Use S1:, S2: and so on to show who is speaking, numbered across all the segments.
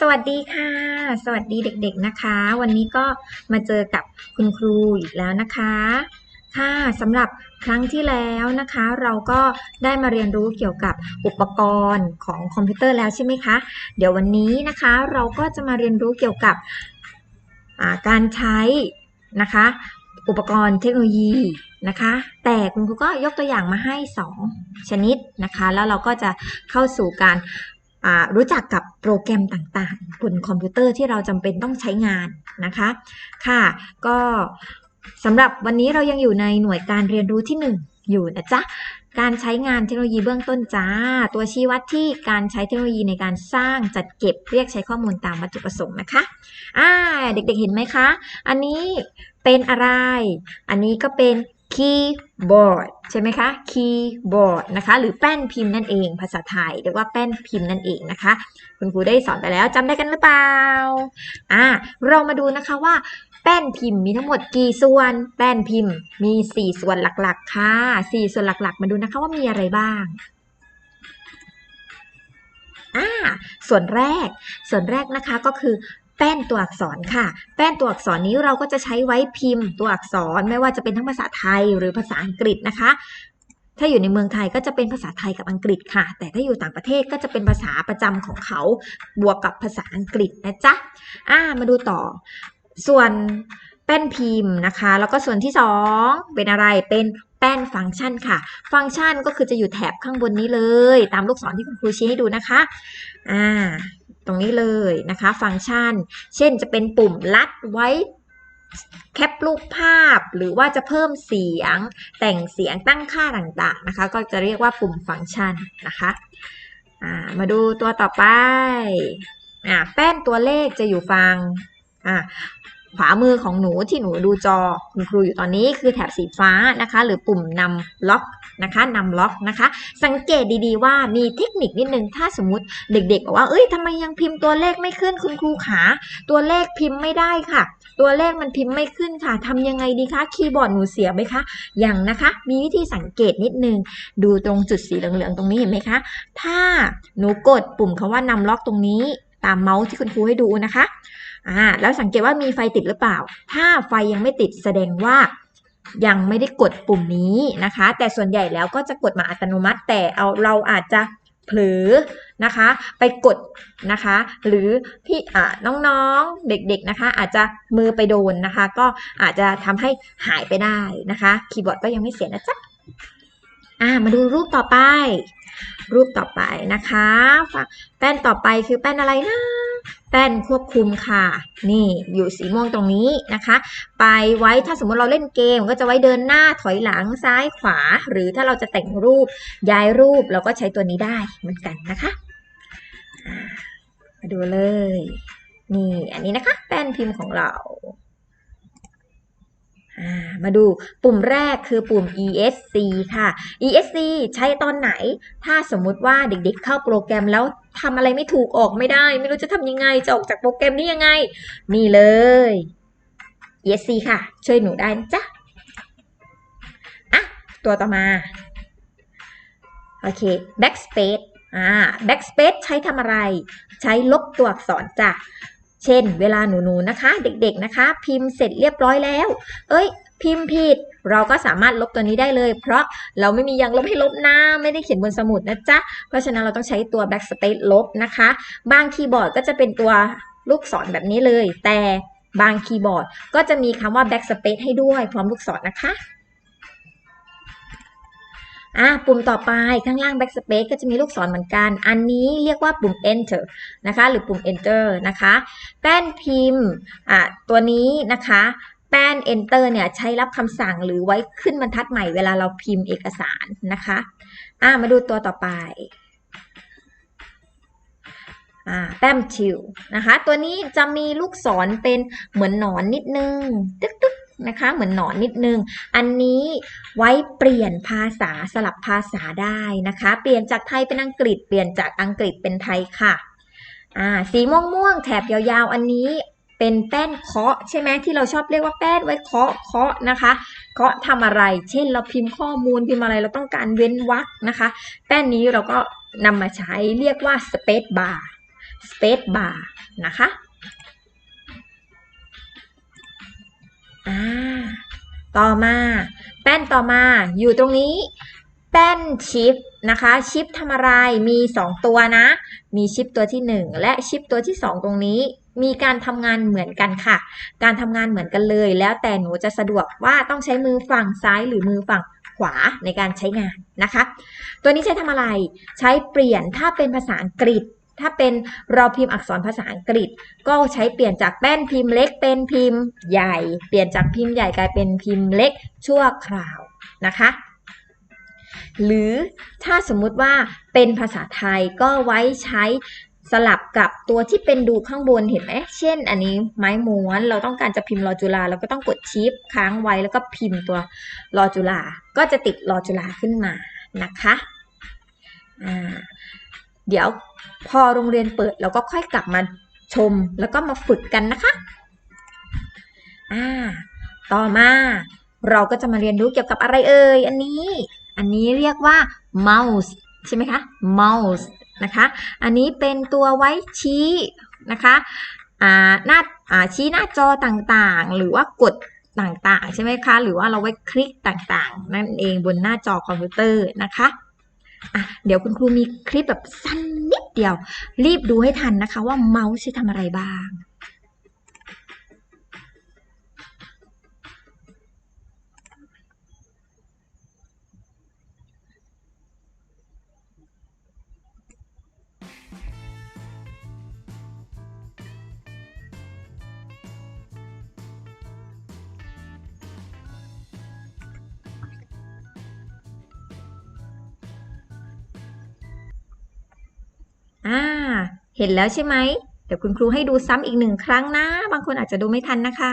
S1: สวัสดีค่ะ สวัสดีเด็กๆนะคะ วันนี้ก็มาเจอกับคุณครูอีกแล้วนะคะ ค่ะสำหรับครั้งที่แล้วนะคะ เราก็ได้มาเรียนรู้เกี่ยวกับอุปกรณ์ของคอมพิวเตอร์แล้วใช่ไหมคะ เดี๋ยววันนี้นะคะเราก็จะมาเรียนรู้เกี่ยวกับการใช้นะคะ อุปกรณ์เทคโนโลยีนะคะ แต่คุณครูก็ยกตัวอย่างมาให้ 2 ชนิดนะคะ แล้วเราก็จะเข้าสู่การ รู้จักกับโปรแกรมต่างๆ บนคอมพิวเตอร์ที่เราจำเป็นต้องใช้งานนะคะ ค่ะ ก็สำหรับวันนี้เรายังอยู่ในหน่วยการเรียนรู้ที่ 1 อยู่นะจ๊ะ การใช้งานเทคโนโลยีเบื้องต้นจ้า ตัวชี้วัดที่การใช้เทคโนโลยีในการสร้างจัดเก็บเรียกใช้ข้อมูลตามวัตถุประสงค์นะคะ อ่า เด็กๆเห็นไหมคะ อันนี้เป็นอะไร อันนี้ก็เป็น คีย์บอร์ดใช่ไหมคะคีย์บอร์ดนะคะ หรือแป้นพิมพ์นั่นเอง ภาษาไทยเรียกว่าแป้นพิมพ์นั่นเองนะคะ คุณครูได้สอนไปแล้วจำได้กันหรือเปล่า อ่า เรามาดูนะคะว่าแป้นพิมพ์มีทั้งหมดกี่ส่วน แป้นพิมพ์มี 4 ส่วนหลักๆ ค่ะ 4 ส่วนหลักๆ มาดูนะคะว่ามีอะไรบ้างอ่าส่วนแรก ส่วนแรกนะคะก็คือ แป้นตัวอักษรค่ะ แป้นตัวอักษรนี้เราก็จะใช้ไว้พิมพ์ตัวอักษรไม่ว่าจะเป็นทั้งภาษาไทยหรือภาษาอังกฤษนะคะ ถ้าอยู่ในเมืองไทยก็จะเป็นภาษาไทยกับอังกฤษค่ะ แต่ถ้าอยู่ต่างประเทศก็จะเป็นภาษาประจำของเขา บวกกับภาษาอังกฤษนะจ๊ะอ่ามาดูต่อ ส่วนแป้นพิมพ์นะคะ แล้วก็ส่วนที่ 2 เป็นอะไรเป็นแป้นฟังก์ชันค่ะ ฟังก์ชันก็คือจะอยู่แถบข้างบนนี้เลย ตามลูกศรที่คุณครูชี้ให้ดูนะคะ อ่า ตรงนี้เลยนะคะ ฟังก์ชัน เช่นจะเป็นปุ่มลัดไว้แคปรูปภาพหรือว่าจะเพิ่มเสียงแต่งเสียงตั้งค่าต่างๆนะคะ ก็จะเรียกว่าปุ่มฟังก์ชันนะคะามาดูตัวต่อไปอแป้นตัวเลขจะอยู่ฝั่งอ่า ขวามือของหนูที่หนูดูจอคุณครูอยู่ตอนนี้คือแถบสีฟ้านะคะ หรือปุ่มนำล็อกนะคะนำล็อกนะคะ สังเกตดีๆว่ามีเทคนิคนิดนึง ถ้าสมมติเด็กๆบอกว่าเอ้ยทำไมยังพิมพ์ตัวเลขไม่ขึ้นคุณครูขาตัวเลขพิมพ์ไม่ได้ค่ะ ตัวเลขมันพิมพ์ไม่ขึ้นค่ะทำยังไงดีคะคีย์บอร์ดหนูเสียไหมคะอยังนะคะ มีวิธีสังเกตนิดนึง ดูตรงจุดสีเหลืองๆตรงนี้เห็นไหมคะ ถ้าหนูกดปุ่มคำว่านำล็อกตรงนี้ตามเมาส์ที่คุณครูให้ดูนะคะ อ่าแล้วสังเกตว่ามีไฟติดหรือเปล่า ถ้าไฟยังไม่ติดแสดงว่ายังไม่ได้กดปุ่มนี้นะคะ แต่ส่วนใหญ่แล้วก็จะกดมาอัตโนมัติ แต่เอาเราอาจจะเผลอนะคะ ไปกดนะคะ หรือพี่อ่าน้องๆเด็กๆนะคะ อาจจะมือไปโดนนะคะ ก็อาจจะทำให้หายไปได้นะคะ คีย์บอร์ดก็ยังไม่เสียนะจ๊ะ อ่ามาดูรูปต่อไป รูปต่อไปนะคะฝั่งแป้นต่อไปคือแป้นอะไรนะ แป้นควบคุมค่ะ นี่อยู่สีม่วงตรงนี้นะคะ ไปไว้ถ้าสมมติเราเล่นเกมก็จะไว้เดินหน้าถอยหลังซ้ายขวา หรือถ้าเราจะแต่งรูปย้ายรูปเราก็ใช้ตัวนี้ได้เหมือนกันนะคะมาดูเลย นี่อันนี้นะคะ แป้นพิมพ์ของเรา มาดูปุ่มแรกคือปุ่ม ESC ค่ะ ESC ใช้ตอนไหน ถ้าสมมุติว่าเด็กๆเข้าโปรแกรมแล้วทำอะไรไม่ถูกออกไม่ได้ ไม่รู้จะทำยังไง จะออกจากโปรแกรมนี้ยังไง นี่เลย ESC ค่ะ ช่วยหนูได้จ๊ะอะ ตัวต่อมา โอเค backspace อ่า backspace ใช้ทำอะไร ใช้ลบตัวอักษรจ้ะ เช่น เวลาหนูๆนะคะ เด็กๆนะคะ พิมพ์เสร็จเรียบร้อยแล้ว เอ้ย พิมพ์ผิด เราก็สามารถลบตัวนี้ได้เลย เพราะเราไม่มียางลบให้ลบนะไม่ได้เขียนบนสมุดนะจ๊ะ เพราะฉะนั้นเราต้องใช้ตัว backspace ลบนะคะ บางคีย์บอร์ดก็จะเป็นตัวลูกศรแบบนี้เลย แต่บางคีย์บอร์ดก็จะมีคำว่า backspace ให้ด้วยพร้อมลูกศรนะคะ อะปุ่มต่อไปข้างล่าง backspace ก็จะมีลูกศรเหมือนกัน อันนี้เรียกว่าปุ่ม enter นะคะ หรือปุ่ม enter นะคะ แป้นพิมพ์อะตัวนี้นะคะแป้น enter เนี่ยใช้รับคำสั่งหรือไว้ขึ้นบรรทัดใหม่เวลาเราพิมพ์เอกสารนะคะอะมาดูตัวต่อไปอ่าแต้มทิวนะคะ ตัวนี้จะมีลูกศรเป็นเหมือนหนอนนิดนึง ตึ๊กตึ๊ก นะคะ เหมือนหนอนนิดนึง อันนี้ไว้เปลี่ยนภาษาสลับภาษาได้นะคะ เปลี่ยนจากไทยเป็นอังกฤษ เปลี่ยนจากอังกฤษเป็นไทยค่ะอ่าสีม่วงม่วงแถบยาวๆ อันนี้เป็นแป้นเคาะใช่ไหมที่เราชอบเรียกว่าแป้นไว้เคาะเคาะนะคะเคาะทำอะไร เช่นเราพิมพ์ข้อมูลพิมพ์อะไรเราต้องการเว้นวรรคนะคะ แป้นนี้เราก็นำมาใช้เรียกว่า space bar space bar นะคะ อ่า ต่อมา แป้นต่อมาอยู่ตรงนี้ แป้นชิปนะคะ ชิปทำอะไรมี2ตัวนะ มีชิปตัวที่1และชิปตัวที่2ตรงนี้มีการทำงานเหมือนกันค่ะ การทำงานเหมือนกันเลย แล้วแต่หนูจะสะดวกว่าต้องใช้มือฝั่งซ้ายหรือมือฝั่งขวาในการใช้งานนะคะ ตัวนี้ใช้ทำอะไร ใช้เปลี่ยนถ้าเป็นภาษาอังกฤษ ถ้าเป็นเราพิมพ์อักษรภาษาอังกฤษ ก็ใช้เปลี่ยนจากแป้นพิมพ์เล็กเป็นพิมพ์ใหญ่ เปลี่ยนจากพิมพ์ใหญ่กลายเป็นพิมพ์เล็กชั่วคราวนะคะหรือถ้าสมมุติว่าเป็นภาษาไทยก็ไว้ใช้สลับกับตัวที่เป็นดูข้างบนเห็นไหมเช่น อันนี้ไม้ม้วนเราต้องการจะพิมพ์รอจุฬาเราก็ต้องกดชิปค้างไว้แล้วก็พิมพ์ตัวรอจุฬาก็จะติดรอจุฬาขึ้นมานะคะอ่า เดี๋ยวพอโรงเรียนเปิดเราก็ค่อยกลับมาชมแล้วก็มาฝึกกันนะคะอ่าต่อมาเราก็จะมาเรียนรู้เกี่ยวกับอะไรเอ่ยอันนี้ อันนี้เรียกว่า mouse ใช่ไหมคะ mouse นะคะ อันนี้เป็นตัวไว้ชี้นะคะอ่าหน้าอ่าชี้หน้าจอต่างๆ หรือว่ากดต่างๆ ใช่ไหมคะ หรือว่าเราไว้คลิกต่างๆ นั่นเองบนหน้าจอคอมพิวเตอร์นะคะ อะเดี๋ยวคุณครูมีคลิปแบบสั้นนิดเดียว รีบดูให้ทันนะคะว่าเมาส์ใช้ทำอะไรบ้าง เห็นแล้วใช่ไหม เดี๋ยวคุณครูให้ดูซ้ำอีกหนึ่งครั้งนะ บางคนอาจจะดูไม่ทันนะคะ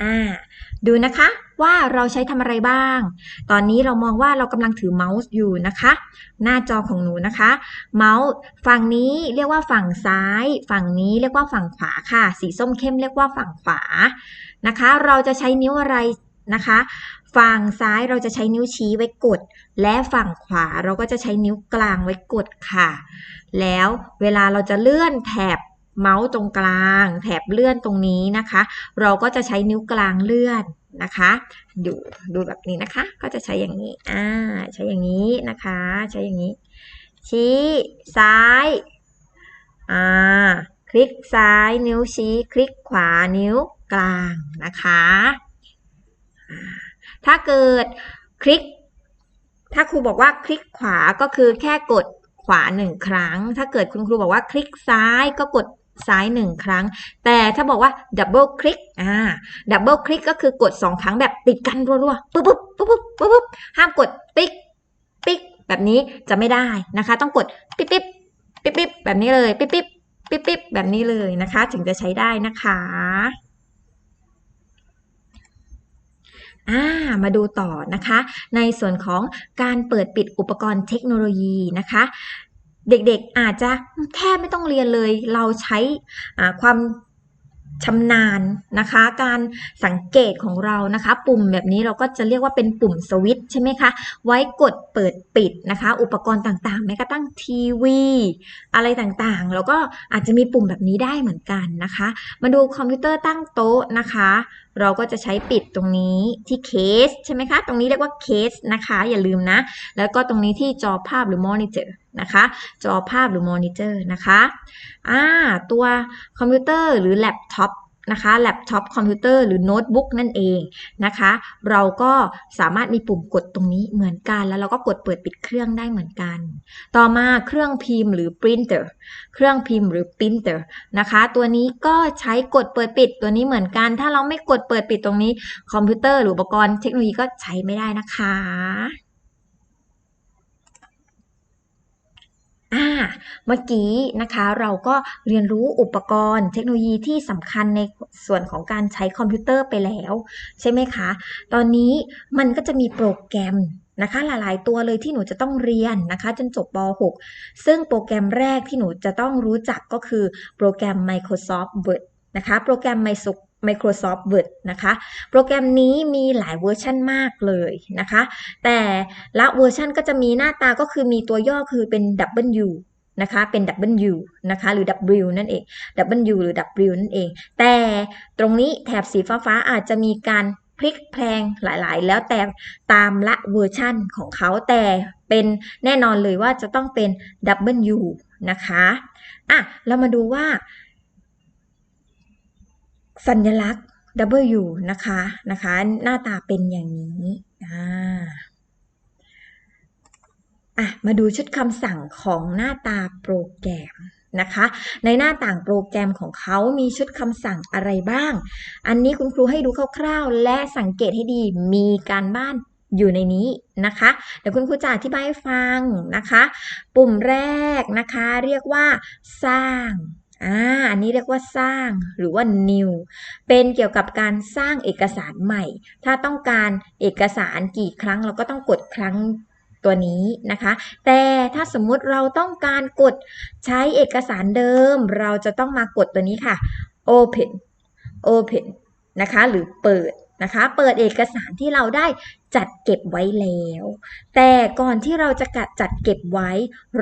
S1: อ่า ดูนะคะ ว่าเราใช้ทำอะไรบ้าง ตอนนี้เรามองว่าเรากำลังถือเมาส์อยู่นะคะ หน้าจอของหนูนะคะ เมาส์ฝั่งนี้เรียกว่าฝั่งซ้าย ฝั่งนี้เรียกว่าฝั่งขวาค่ะ สีส้มเข้มเรียกว่าฝั่งขวานะคะ เราจะใช้นิ้วอะไรนะคะ ฝั่งซ้ายเราจะใช้นิ้วชี้ไว้กด และฝั่งขวาเราก็จะใช้นิ้วกลางไว้กดค่ะ แล้วเวลาเราจะเลื่อนแถบเมาส์ตรงกลาง แถบเลื่อนตรงนี้นะคะ เราก็จะใช้นิ้วกลางเลื่อน นะคะ ดูดูแบบนี้นะคะ ก็จะใช้อย่างนี้อ่าใช้อย่างนี้นะคะ ใช้อย่างนี้ ชี้ซ้ายอ่าคลิกซ้ายนิ้วชี้คลิกขวานิ้วกลางนะคะ ถ้าเกิดคลิก ถ้าครูบอกว่าคลิกขวาก็คือแค่กดขวาหนึ่งครั้ง ถ้าเกิดคุณครูบอกว่าคลิกซ้ายก็กด ซ้ายหนึ่งครั้ง แต่ถ้าบอกว่าดับเบิลคลิกอ่าดับเบิลคลิกก็คือกดสองครั้งแบบติดกันรัวๆปุ๊บปุ๊บปุ๊บปุ๊บปุ๊บปุ๊บห้ามกดปิ๊กปิ๊กแบบนี้จะไม่ได้นะคะ ต้องกดปิ๊บปิ๊บปิ๊บปิ๊บแบบนี้เลยปิ๊บปิ๊บปิ๊บปิ๊บแบบนี้เลยนะคะ ถึงจะใช้ได้นะคะอ่ามาดูต่อนะคะ ในส่วนของการเปิดปิดอุปกรณ์เทคโนโลยีนะคะ เด็กๆอาจจะแทบไม่ต้องเรียนเลย เราใช้ความชำนาญนะคะ การสังเกตของเรานะคะ ปุ่มแบบนี้เราก็จะเรียกว่าเป็นปุ่มสวิตช์ใช่ไหมคะ ไว้กดเปิดปิดนะคะ อุปกรณ์ต่างๆ แม้กระทั่งทีวี อะไรต่างๆ แล้วก็อาจจะมีปุ่มแบบนี้ได้เหมือนกันนะคะ มาดูคอมพิวเตอร์ตั้งโต๊ะนะคะ เราก็จะใช้ปิดตรงนี้ที่เคสใช่ไหมคะ ตรงนี้เรียกว่าเคสนะคะ อย่าลืมนะ แล้วก็ตรงนี้ที่จอภาพหรือมอนิเตอร์นะคะ จอภาพหรือมอนิเตอร์นะคะอ่าตัวคอมพิวเตอร์หรือแล็ปท็อป นะคะแล็ปท็อปคอมพิวเตอร์หรือโน้ตบุ๊กนั่นเองนะคะ เราก็สามารถมีปุ่มกดตรงนี้เหมือนกัน แล้วเราก็กดเปิดปิดเครื่องได้เหมือนกัน ต่อมาเครื่องพิมพ์หรือ printer เครื่องพิมพ์หรือ printer นะคะ ตัวนี้ก็ใช้กดเปิดปิดตัวนี้เหมือนกัน ถ้าเราไม่กดเปิดปิดตรงนี้ คอมพิวเตอร์หรืออุปกรณ์เทคโนโลยีก็ใช้ไม่ได้นะคะ อ่าเมื่อกี้นะคะเราก็เรียนรู้อุปกรณ์เทคโนโลยีที่สำคัญในส่วนของการใช้คอมพิวเตอร์ไปแล้ว ใช่ไหมคะ ตอนนี้มันก็จะมีโปรแกรมนะคะหลาย ๆ ตัวเลยที่หนูจะต้องเรียนนะคะ จนจบป .6 ซึ่งโปรแกรมแรกที่หนูจะต้องรู้จักก็คือโปรแกรม Microsoft Word นะคะ โปรแกรม Microsoft Word นะคะ โปรแกรมนี้มีหลายเวอร์ชันมากเลยนะคะ แต่ละเวอร์ชันก็จะมีหน้าตาก็คือมีตัวย่อคือเป็น W นะคะ เป็น W นะคะ หรือ W นั่นเอง W หรือ W นั่นเอง แต่ตรงนี้แถบสีฟ้าๆอาจจะมีการพลิกแพลงหลายๆ แล้วแต่ตามละเวอร์ชั่นของเขาแต่เป็นแน่นอนเลยว่าจะต้องเป็น W นะคะ อะ เรามาดูว่า สัญลักษณ์ W นะคะนะคะ หน้าตาเป็นอย่างนี้อ่าอะมาดูชุดคำสั่งของหน้าตาโปรแกรมนะคะ ในหน้าต่างโปรแกรมของเขามีชุดคำสั่งอะไรบ้าง อันนี้คุณครูให้ดูคร่าวๆ และสังเกตให้ดีมีการบ้านอยู่ในนี้นะคะ เดี๋ยวคุณครูจะอธิบายให้ฟังนะคะ ปุ่มแรกนะคะ เรียกว่าสร้าง อ่าอันนี้เรียกว่าสร้างหรือว่า new เป็นเกี่ยวกับการสร้างเอกสารใหม่ ถ้าต้องการเอกสารกี่ครั้งเราก็ต้องกดครั้งตัวนี้นะคะ แต่ถ้าสมมุติเราต้องการกดใช้เอกสารเดิม เราจะต้องมากดตัวนี้ค่ะ open open นะคะ หรือเปิด นะคะ เปิดเอกสารที่เราได้จัดเก็บไว้แล้ว แต่ก่อนที่เราจะกัดจัดเก็บไว้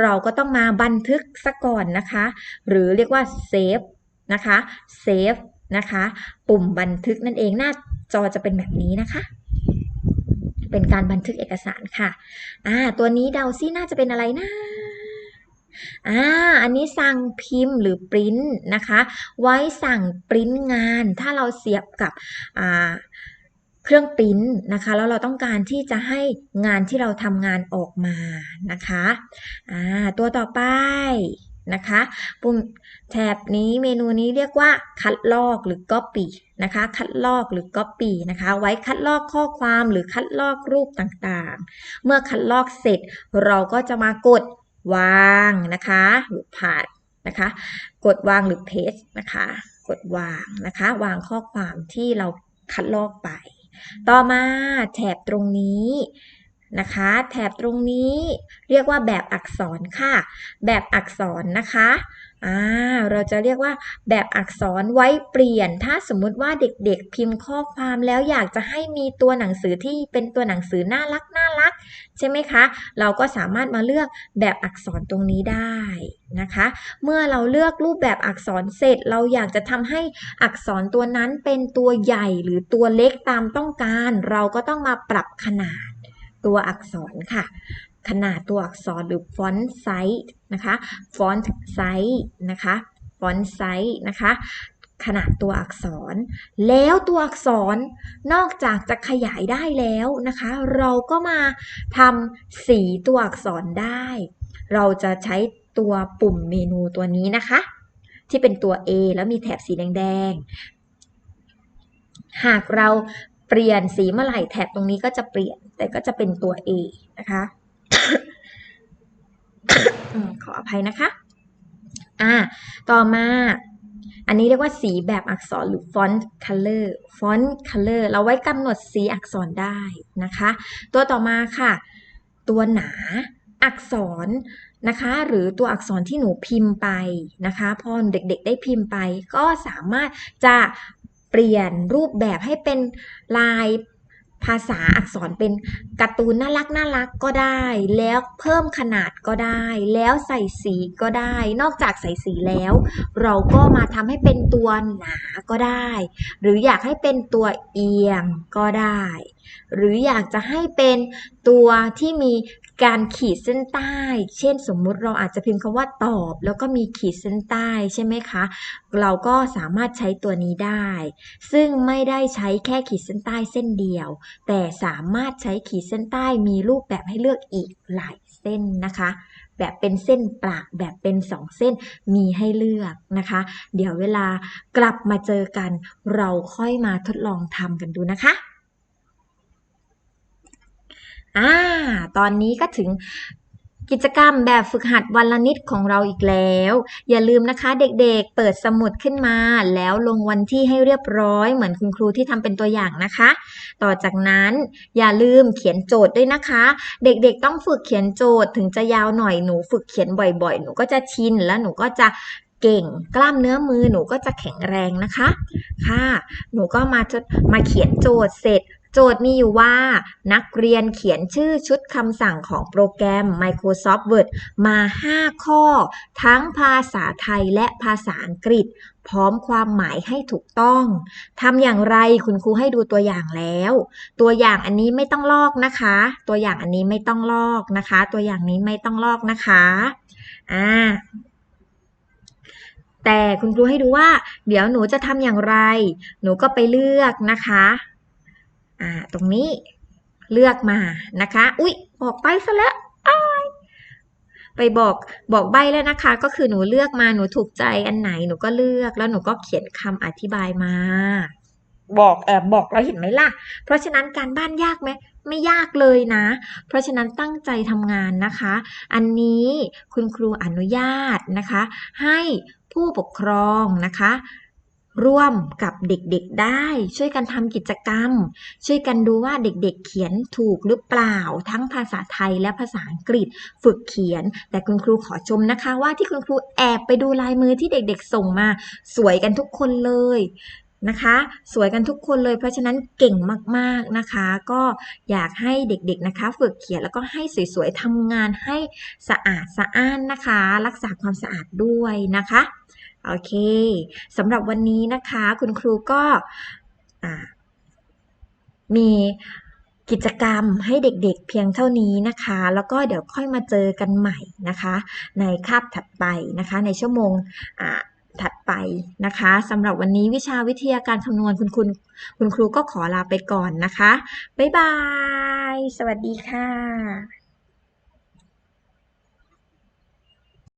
S1: เราก็ต้องมาบันทึกซะก่อนนะคะ หรือเรียกว่า save นะคะ save นะคะ ปุ่มบันทึกนั่นเองหน้าจอจะเป็นแบบนี้นะคะเป็นการบันทึกเอกสารค่ะ อ่า ตัวนี้เดาซิน่าจะเป็นอะไรนะ อ่าอันนี้สั่งพิมพ์หรือปริ้นนะคะ ไว้สั่งปริ้นงาน ถ้าเราเสียบกับอ่าเครื่องปริ้นนะคะแล้วเราต้องการที่จะให้งานที่เราทำงานออกมานะคะอ่าตัวต่อไปนะคะปุ่มแถบนี้เมนูนี้เรียกว่าคัดลอกหรือ copy นะคะคัดลอกหรือ copy นะคะไว้คัดลอกข้อความหรือคัดลอกรูปต่างๆ เมื่อคัดลอกเสร็จเราก็จะมากด วางนะคะหรือผ่านนะคะ กดวางหรือเพจนะคะ กดวางนะคะ วางข้อความที่เราคัดลอกไป ต่อมาแถบตรงนี้นะคะ แถบตรงนี้เรียกว่าแบบอักษรค่ะ แบบอักษรนะคะ อ่าเราจะเรียกว่าแบบอักษรไว้เปลี่ยน ถ้าสมมุติว่าเด็กๆ พิมพ์ข้อความแล้วอยากจะให้มีตัวหนังสือที่เป็นตัวหนังสือน่ารักน่ารักใช่ไหมคะ เราก็สามารถมาเลือกแบบอักษรตรงนี้ได้นะคะ เมื่อเราเลือกรูปแบบอักษรเสร็จ เราอยากจะทำให้อักษรตัวนั้นเป็นตัวใหญ่หรือตัวเล็กตามต้องการ เราก็ต้องมาปรับขนาดตัวอักษรค่ะ ขนาดตัวอักษรหรือฟอนต์ไซส์นะคะฟอนต์ไซส์นะคะฟอนต์ไซส์นะคะขนาดตัวอักษร แล้วตัวอักษรนอกจากจะขยายได้แล้วนะคะ เราก็มาทำสีตัวอักษรได้ เราจะใช้ตัวปุ่มเมนูตัวนี้นะคะ ที่เป็นตัว A แล้วมีแถบสีแดงๆ หากเราเปลี่ยนสีเมื่อไหร่แถบตรงนี้ก็จะเปลี่ยนแต่ก็จะเป็นตัว A นะคะ ขออภัยนะคะ อ่า ต่อมาอันนี้เรียกว่าสีแบบอักษรหรือ font color font color เราไว้กำหนดสีอักษรได้นะคะ ตัวต่อมาค่ะ ตัวหนาอักษรนะคะ หรือตัวอักษรที่หนูพิมพ์ไปนะคะ พอเด็กๆ ได้พิมพ์ไป ก็สามารถจะเปลี่ยนรูปแบบให้เป็นลาย ภาษาอักษรเป็นการ์ตูนน่ารักน่ารักก็ได้ แล้วเพิ่มขนาดก็ได้ แล้วใส่สีก็ได้ นอกจากใส่สีแล้ว เราก็มาทำให้เป็นตัวหนาก็ได้ หรืออยากให้เป็นตัวเอียงก็ได้ หรืออยากจะให้เป็นตัวที่มี การขีดเส้นใต้ เช่นสมมุติเราอาจจะพิมพ์คำว่าตอบ แล้วก็มีขีดเส้นใต้ใช่ไหมคะ เราก็สามารถใช้ตัวนี้ได้ ซึ่งไม่ได้ใช้แค่ขีดเส้นใต้เส้นเดียว แต่สามารถใช้ขีดเส้นใต้มีรูปแบบให้เลือกอีกหลายเส้นนะคะ แบบเป็นเส้นปากแบบเป็นสองเส้นมีให้เลือกนะคะ เดี๋ยวเวลากลับมาเจอกัน เราค่อยมาทดลองทำกันดูนะคะ อ่า ตอนนี้ก็ถึงกิจกรรมแบบฝึกหัดวันละนิดของเราอีกแล้ว อย่าลืมนะคะเด็กๆ เปิดสมุดขึ้นมา แล้วลงวันที่ให้เรียบร้อย เหมือนคุณครูที่ทำเป็นตัวอย่างนะคะ ต่อจากนั้นอย่าลืมเขียนโจทย์ด้วยนะคะ เด็กๆต้องฝึกเขียนโจทย์ถึงจะยาวหน่อยหนูฝึกเขียนบ่อยๆ หนูก็จะชินแล้วหนูก็จะเก่งกล้ามเนื้อมือหนูก็จะแข็งแรงนะคะ ค่ะ หนูก็มาจดมาเขียนโจทย์เสร็จ จทย์มีอยู่ว่า นักเรียนเขียนชื่อชุดคำสั่งของโปรแกรม Microsoft Word มา 5 ข้อ ทั้งภาษาไทยและภาษาอังกฤษ พร้อมความหมายให้ถูกต้องทำอย่างไรคุณครูให้ดูตัวอย่างแล้ว ตัวอย่างอันนี้ไม่ต้องลอกนะคะ ตัวอย่างอันนี้ไม่ต้องลอกนะคะ ตัวอย่างนี้ไม่ต้องลอกนะคะอ่าแต่คุณครูให้ดูว่า เดี๋ยวหนูจะทำอย่างไร หนูก็ไปเลือกนะคะ อ่าตรงนี้เลือกมานะคะ อุ๊ยบอกไปซะแล้วไปบอกบอกใบแล้วนะคะ ก็คือหนูเลือกมาหนูถูกใจอันไหนหนูก็เลือกแล้วหนูก็เขียนคำอธิบายมา บอกเออบอกเราเห็นไหมล่ะ เพราะฉะนั้นการบ้านยากไหมไม่ยากเลยนะ เพราะฉะนั้นตั้งใจทำงานนะคะ อันนี้คุณครูอนุญาตนะคะ ให้ผู้ปกครองนะคะ ร่วมกับเด็กๆได้ ช่วยกันทำกิจกรรม ช่วยกันดูว่าเด็กๆ เขียนถูกหรือเปล่า ทั้งภาษาไทยและภาษาอังกฤษฝึกเขียน แต่คุณครูขอชมนะคะว่าที่คุณครูแอบไปดูลายมือที่เด็กๆ ส่งมา สวยกันทุกคนเลยนะคะ สวยกันทุกคนเลยเพราะฉะนั้นเก่งมากๆนะคะ ก็อยากให้เด็กๆนะคะ ฝึกเขียนแล้วก็ให้สวยๆทำงานให้สะอาดสะอ้านนะคะ รักษาความสะอาดด้วยนะคะ โอเคสำหรับวันนี้นะคะ คุณครูก็มีกิจกรรมให้เด็กๆเพียงเท่านี้นะคะ แล้วก็เดี๋ยวค่อยมาเจอกันใหม่นะคะ ในคาบถัดไปนะคะ ในชั่วโมงถัดไปนะคะสำหรับวันนี้วิชาวิทยาการคำนวณคุณคุณคุณครูก็ขอลาไปก่อนนะคะ บ๊ายบาย สวัสดีค่ะ